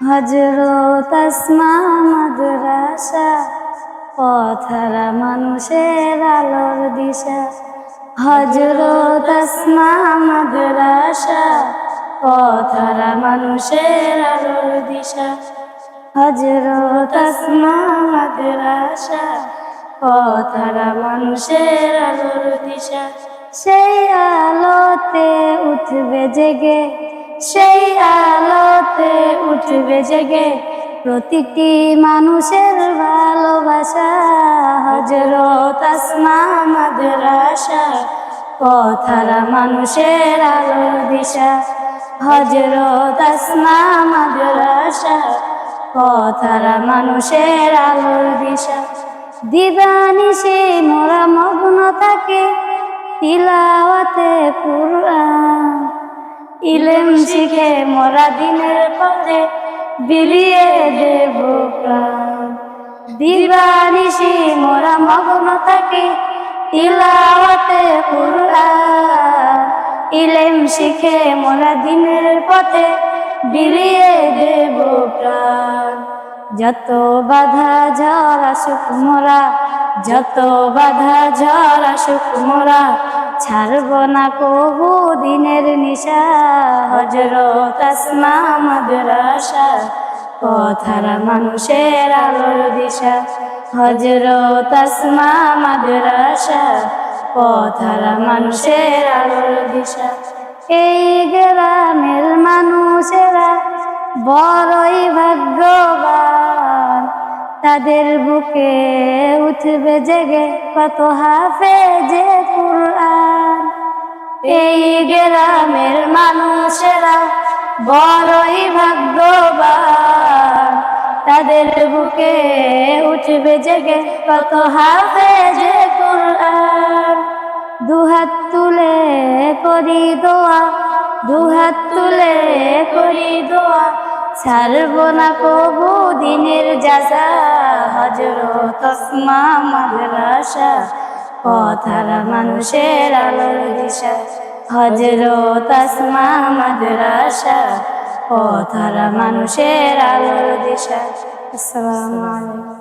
হজরত আসমা মাদ্রাসা, পথরা মানুষের আলোর দিশা। হজরত আসমা মাদ্রাসা, পথরা মানুষের আলোর দিশা। হজরত আসমা মাদ্রাসা, পথরা মানুষের আলোর দিশা। সেই আলোতে উঠবে জেগে, সেই আলোতে উঠবে জেগে প্রতিটি মানুষের ভালোবাসা। হজরত আসমা মাদ্রাসা পথারা মানুষের আলোর দিশা। হজরত আসমা মাদ্রাসা পথারা মানুষের আলোর দিশা। দিবানিশে মোরা মগ্ন থাকে, তিলাওয়াতে কুরআন। ইলেম শিখে মরা দিনের পথে বিলিয়ে দেব প্রাণ। দিবানিশি মোরা মগ্ন থাকি তিলাওয়াতে কুরআন। ইলেম শিখে মোরা দিনের পথে বিলিয়ে দেব প্রাণ। যত বাধা ঝড় আসুক মোরা, যত বাধা ঝড় আসুক মোরা ছাড়ব না কবু দিনের নিশা। হজরত আসমা মাদ্রাসা পথারা মানুষের আলোর দিশা। হজরত আসমা মাদ্রাসা পথারা মানুষের আলোর দিশা। এই গ্রামের মানুষেরা বড়ই ভাগ্যবান। তাদের বুকে উঠবে জেগে কত হাফে যে কুরআন। এই গ্রামের মানুষেরা বড়ই ভাগ্যবান। তাদের বুকে উঠবে জেগে কত হাফে যে কুরআন। দুহাত তুলে করি দোয়া, দুহাত তুলে করি দোয়া। ছাড়ব না কবু দিনের যাজা হজরত আসমা মাদ্রাসা। পথারা মানুষের আলোর দিশা হজরত আসমা মাদ্রাসা পথারা মানুষের আলোর দিশা। আসসালামু আলাইকুম।